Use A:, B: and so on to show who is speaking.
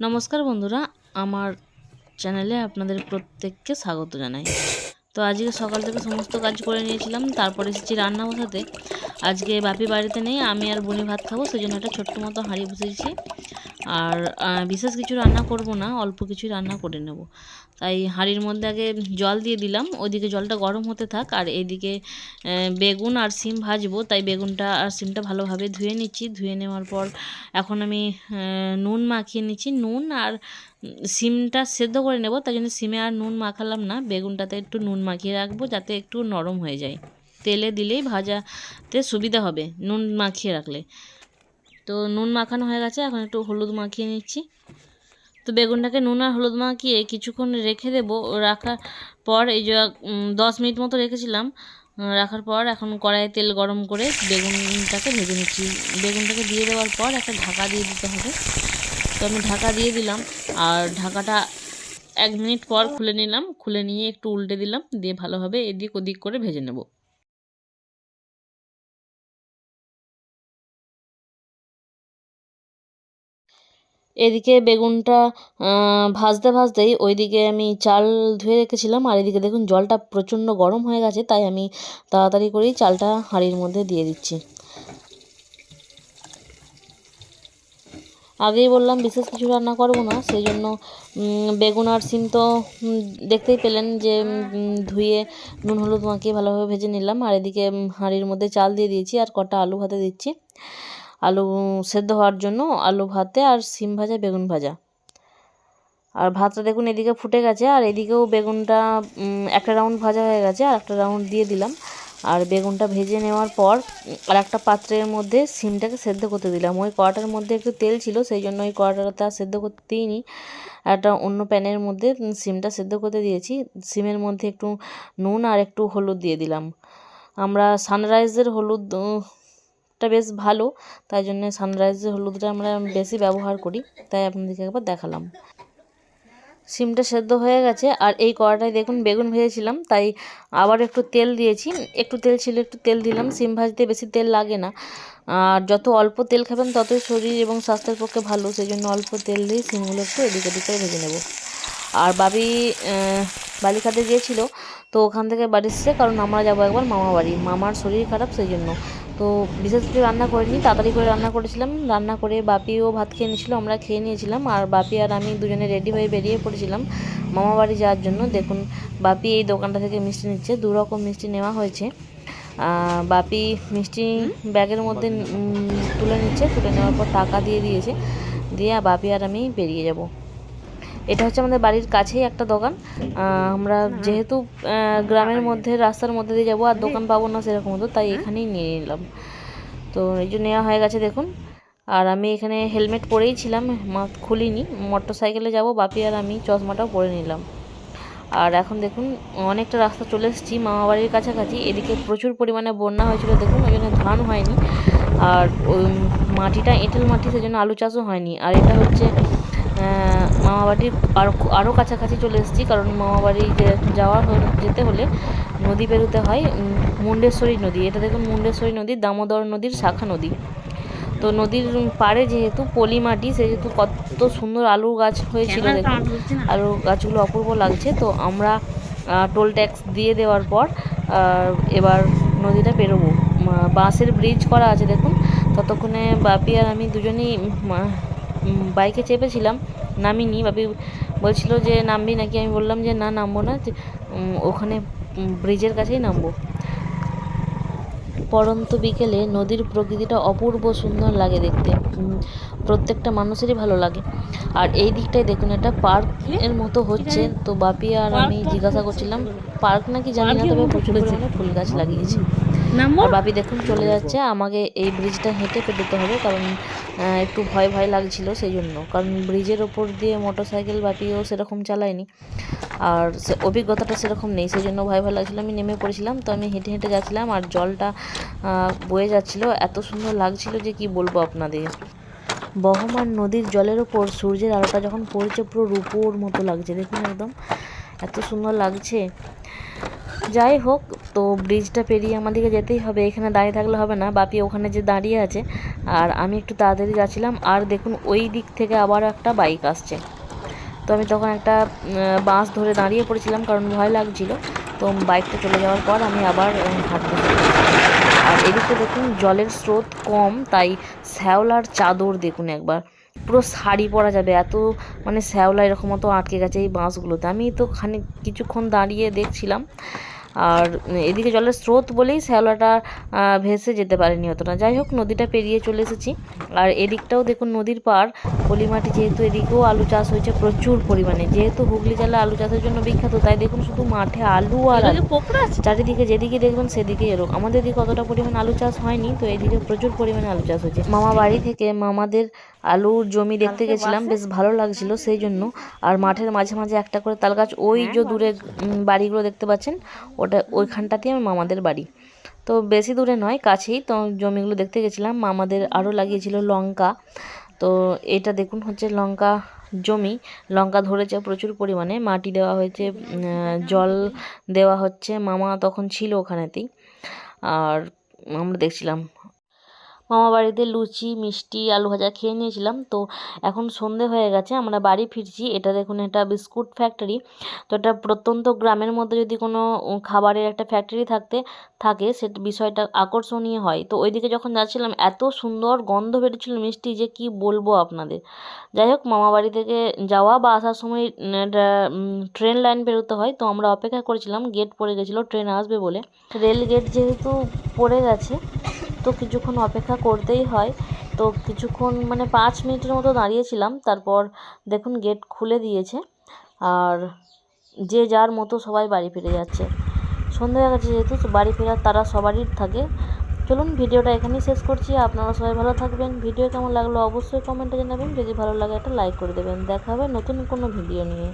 A: নমস্কার বন্ধুরা, আমার চ্যানেলে আপনাদের প্রত্যেককে স্বাগত জানাই। তো আজকে সকাল থেকে সমস্ত কাজ করে নিয়েছিলাম, তারপরে এসেছি রান্না বসাতে। আজকে বাপি বাড়িতে নেই, আমি আর বনি ভাত খাব সেই জন্য একটা ছোট্ট মতো হাঁড়ি বসেছি আর বিশেষ কিছু রান্না করব না, অল্প কিছু রান্না করে নেব। তাই হাঁড়ির মধ্যে আগে জল দিয়ে দিলাম, ওইদিকে জলটা গরম হতে থাক, আর এইদিকে বেগুন আর সিম ভাজবো। তাই বেগুনটা আর সিমটা ভালোভাবে ধুয়ে নিচ্ছি। ধুয়ে নেওয়ার পর এখন আমি নুন মাখিয়ে নিচ্ছি। নুন আর সিমটা সেদ্ধ করে নেব, তাই জন্য সিমে আর নুন মাখালাম না। বেগুনটাতে একটু নুন মাখিয়ে রাখব, যাতে একটু নরম হয়ে যায়। তেলে দিলেই ভাজাতে সুবিধা হবে, নুন মাখিয়ে রাখলে। তো নুন মাখানো হয়ে গেছে, এখন একটু হলুদ মাখিয়ে নিচ্ছি। তো বেগুনটাকে নুন আর হলুদ মাখিয়ে কিছুক্ষণ রেখে দেবো, রাখার পর এই যে দশ মিনিট মতো রেখেছিলাম রাখার পর এখন কড়াইয়ে তেল গরম করে বেগুনটাকে ভেজে নিচ্ছি। বেগুনটাকে দিয়ে দেওয়ার পর একটা ঢাকা দিয়ে দিতে হবে। তো আমি ঢাকা দিয়ে দিলাম, আর ঢাকাটা এক মিনিট পর খুলে নিলাম, খুলে নিয়ে একটু উল্টে দিলাম, দিয়ে ভালোভাবে এদিক ওদিক করে ভেজে নেব। এদিকে বেগুনটা ভাজতে ভাজতেই ওইদিকে আমি চাল ধুয়ে রেখেছিলাম। আর এদিকে দেখুন জলটা প্রচণ্ড গরম হয়ে গেছে, তাই আমি তাড়াতাড়ি করেই চালটা হাঁড়ির মধ্যে দিয়ে দিচ্ছি। আগেই বললাম বিশেষ কিছু রান্না করব না, সেই জন্য বেগুন আর সিম তো দেখতেই পেলেন যে ধুয়ে নুন, হলুদ মাখিয়ে ভালোভাবে ভেজে নিলাম। আর এদিকে হাঁড়ির মধ্যে চাল দিয়ে দিয়েছি আর কটা আলু ভাতে দিচ্ছি। আলু সেদ্ধ হওয়ার জন্য আলু ভাতে আর সিম ভাজা, বেগুন ভাজা। আর ভাতটা দেখুন এদিকে ফুটে গেছে, আর এদিকেও বেগুনটা একটা রাউন্ড ভাজা হয়ে গেছে, আর একটা রাউন্ড দিয়ে দিলাম। আর বেগুনটা ভেজে নেওয়ার পর, আর একটা পাত্রের মধ্যে সিমটাকে সেদ্ধ করতে দিলাম। ওই কড়াটার মধ্যে একটু তেল ছিল, সেই জন্য ওই কড়াটাতে আর সেদ্ধ করতে দিইনি একটা অন্য প্যানের মধ্যে সিমটা সেদ্ধ করতে দিয়েছি। সিমের মধ্যে একটু নুন আর একটু হলুদ দিয়ে দিলাম। আমরা সানরাইজের হলুদ উম, টা বেশ ভালো তাই জন্য সানরাইজের হলুদটা আমরা বেশি ব্যবহার করি তাই আপনাদেরকে একবার দেখালাম। সিমটা সেদ্ধ হয়ে গেছে আর এই কড়াটায় দেখুন বেগুন ভেজেছিলাম তাই আবার একটু তেল দিয়েছি। একটু তেল ছিল একটু তেল দিলাম সিম ভাজতে বেশি তেল লাগে না। আর যত অল্প তেল খাবেন ততই শরীর এবং স্বাস্থ্যের পক্ষে ভালো সেই জন্য অল্প তেল দিয়ে সিমগুলো একটু এদিক ওদিক করে ভেজে নেব। আর বাবি বালিখাতে গিয়েছিল তো ওখান থেকে বাড়ি এসছে কারণ আমরা যাব একবার মামা বাড়ি। মামার শরীর খারাপ সেই জন্য তো বিশেষ কিছু রান্না করিনি, তাড়াতাড়ি করে রান্না করেছিলাম। রান্না করে বাপিও ভাত খেয়ে নিয়েছিল, আমরা খেয়ে নিয়েছিলাম। আর বাপি আর আমি দুজনে রেডি হয়ে বেরিয়ে পড়েছিলাম মামা বাড়ি যাওয়ার জন্য। দেখুন, বাপি এই দোকানটা থেকে মিষ্টি নিচ্ছে। দু রকম মিষ্টি নেওয়া হয়েছে। বাপি মিষ্টি ব্যাগের মধ্যে তুলে নিচ্ছে। তুলে নেওয়ার পর টাকা দিয়ে দিয়েছে। দিয়ে বাপি আর আমি বেরিয়ে যাব। এটা হচ্ছে আমাদের বাড়ির কাছেই একটা দোকান। আমরা যেহেতু গ্রামের মধ্যে, রাস্তার মধ্যে দিয়ে যাব, আর দোকান পাবো না সেরকম হতো তাই এখানেই নিয়ে নিলাম। তো এই যে নেওয়া হয়ে গেছে, দেখুন। আর আমি এখানে হেলমেট পরেই ছিলাম খুলিনি মোটর সাইকেলে যাব, বাপি আর আমি চশমাটাও পরে নিলাম। আর এখন দেখুন, অনেকটা রাস্তা চলে এসেছি, মামাবাড়ির কাছাকাছি, এদিকে প্রচুর পরিমাণে বন্যা হয়েছিল, দেখুন, ওই জন্য ধান হয়নি। আর ওই মাটিটা, এঁটেল মাটি, সেজন্য আলু চাষও হয়নি। আর এটা হচ্ছে মামাবাড়ির আরও আরও কাছাকাছি চলে এসেছি কারণ মামাবাড়ি যাওয়া যেতে হলে নদী পেরোতে হয় মুন্ডেশ্বরী নদী। এটা দেখুন মুন্ডেশ্বরী নদী দামোদর নদীর শাখা নদী। তো নদীর পাড়ে যেহেতু পলি মাটি সেহেতু কত সুন্দর আলু গাছ হয়েছিল দেখুন। আলু গাছগুলো অপূর্ব লাগছে। তো আমরা টোল ট্যাক্স দিয়ে দেওয়ার পর এবার নদীটা পেরোবো। বাঁশের ব্রিজ করা আছে দেখুন। ততক্ষণে বাপি আর আমি দুজনেই বাইকে চেপেছিলাম। নামিনি বাপি বলছিল যে নামবি নাকি? আমি বললাম যে না নামবো না। যে, ওখানে ব্রিজের কাছেই নামবো। পড়ন্ত বিকেলে নদীর প্রকৃতিটা অপূর্ব সুন্দর লাগে দেখতে। প্রত্যেকটা মানুষেরই ভালো লাগে। আর এই দিকটায় দেখুন একটা পার্কের মতো হচ্ছে। তো বাপি আর আমি জিজ্ঞাসা করছিলাম পার্ক নাকি জানি না তবে প্রচুর পরিমাণে ফুল গাছ লাগিয়েছে। আর বাপি দেখুন চলে যাচ্ছে, আমাকে এই ব্রিজটা হেঁটে পেরোতে হবে, কারণ একটু ভয় ভয় লাগছিল সেই জন্য কারণ ব্রিজের ওপর দিয়ে মোটর সাইকেল বাপিও সেরকম চালায়নি। আর সে অভিজ্ঞতাটা সেরকম নেই সেই জন্য ভয় ভয় লাগছিল। আমি নেমে পড়েছিলাম, তো আমি হেঁটে হেঁটে যাচ্ছিলাম আর জলটা বয়ে যাচ্ছিল। এত সুন্দর লাগছিল যে কি বলব আপনাদের। বহমান নদীর জলের ওপর সূর্যের আলোটা যখন পড়ছে পুরো রূপোর মতো লাগছে, দেখুন একদম। এত সুন্দর লাগছে। যাই হোক, তো ব্রিজটা পেরিয়ে আমাদেরকে যেতেই হবে, এখানে দাঁড়িয়ে থাকলে হবে না, বাপি ওখানে যে দাঁড়িয়ে আছে। আর আমি একটু তাড়াতাড়ি যাচ্ছিলাম, আর দেখুন ওই দিক থেকে আবার একটা বাইক আসছে। তো আমি তখন একটা বাঁশ ধরে দাঁড়িয়ে পড়েছিলাম, কারণ ভয় লাগছিল। তো বাইকটা চলে যাওয়ার পর আমি আবার হাঁটতে আর এদিকে দেখুন জলের স্রোত কম, তাই শ্যাওলার চাদর দেখুন একবার। পুরো শাড়ি পরা যাবে, এত মানে শ্যাওলা এরকম মতো আটকে গেছে এই বাঁশগুলোতে আমি তো খানিক কিছুক্ষণ দাঁড়িয়ে দেখছিলাম আর এদিকে জলের স্রোত বলেই শ্যাওলাটা ভেসে যেতে পারেনি অতটা। যাই হোক নদীটা পেরিয়ে চলে এসেছি। আর এদিকটাও দেখুন নদীর পার। পলিমাটি যেহেতু এদিকেও আলু চাষ হয়েছে প্রচুর পরিমাণে। যেহেতু হুগলি জেলা আলু চাষের জন্য বিখ্যাত তাই দেখুন শুধু মাঠে আলু আর আলু চারিদিকে যেদিকে দেখবেন সেদিকে এরকম। আমাদের দিকে অতটা পরিমাণ আলু চাষ হয়নি তো এদিকে প্রচুর পরিমাণে আলু চাষ হয়েছে। মামা বাড়ি থেকে মামাদের আলুর জমি দেখতে গেছিলাম বেশ ভালো লাগছিল সেই জন্য। আর মাঠের মাঝে মাঝে একটা করে তাল গাছ ওই যে দূরে বাড়িগুলো দেখতে পাচ্ছেন ওটা ওইখানটাতেই আমার মামাদের বাড়ি। তো বেশি দূরে নয়, কাছেই। তো জমিগুলো দেখতে গেছিলাম। মামাদের আরও লাগিয়েছিল লঙ্কা। তো এটা দেখুন হচ্ছে লঙ্কা জমি। লঙ্কা ধরেছে প্রচুর পরিমাণে। মাটি দেওয়া হয়েছে জল দেওয়া হচ্ছে। মামা তখন ছিল ওখানেতেই। আর আমরা দেখছিলাম মামা বাড়িতে লুচি, মিষ্টি, আলু ভাজা খেয়ে নিয়েছিলাম। তো এখন সন্ধে হয়ে গেছে, আমরা বাড়ি ফিরছি। এটা দেখুন, এটা বিস্কুট ফ্যাক্টরি তো এটা প্রত্যন্ত গ্রামের মধ্যে যদি কোনো খাবারের একটা ফ্যাক্টরি থাকতে, থাকে, সে বিষয়টা আকর্ষণীয় হয়। তো ওইদিকে যখন যাচ্ছিলাম, এত সুন্দর গন্ধ বেরোচ্ছিল মিষ্টি যে কি বলব আপনাদের। যাই হোক মামা বাড়ি থেকে যাওয়া বা আসার সময় ট্রেন লাইন বেরোতে হয়। তো আমরা অপেক্ষা করেছিলাম গেট পড়ে গেছিল ট্রেন আসবে বলে। রেল গেট যেহেতু পড়ে গেছে তো কিছুক্ষণ অপেক্ষা করতেই হয়। তো কিছুক্ষণ মানে পাঁচ মিনিটের মতো দাঁড়িয়েছিলাম। তারপর দেখুন গেট খুলে দিয়েছে। আর যে যার মতো সবাই বাড়ি ফিরে যাচ্ছে। সন্ধ্যা হয়ে গেছে যেহেতু বাড়ি ফেরার তারা সবারই থাকে। চলুন ভিডিওটা এখানেই শেষ করছি। আপনারা সবাই ভালো থাকবেন। ভিডিও কেমন লাগল অবশ্যই কমেন্টে জানাবেন। যদি ভালো লাগে একটা লাইক করে দেবেন। দেখা হবে নতুন কোনো ভিডিও নিয়ে।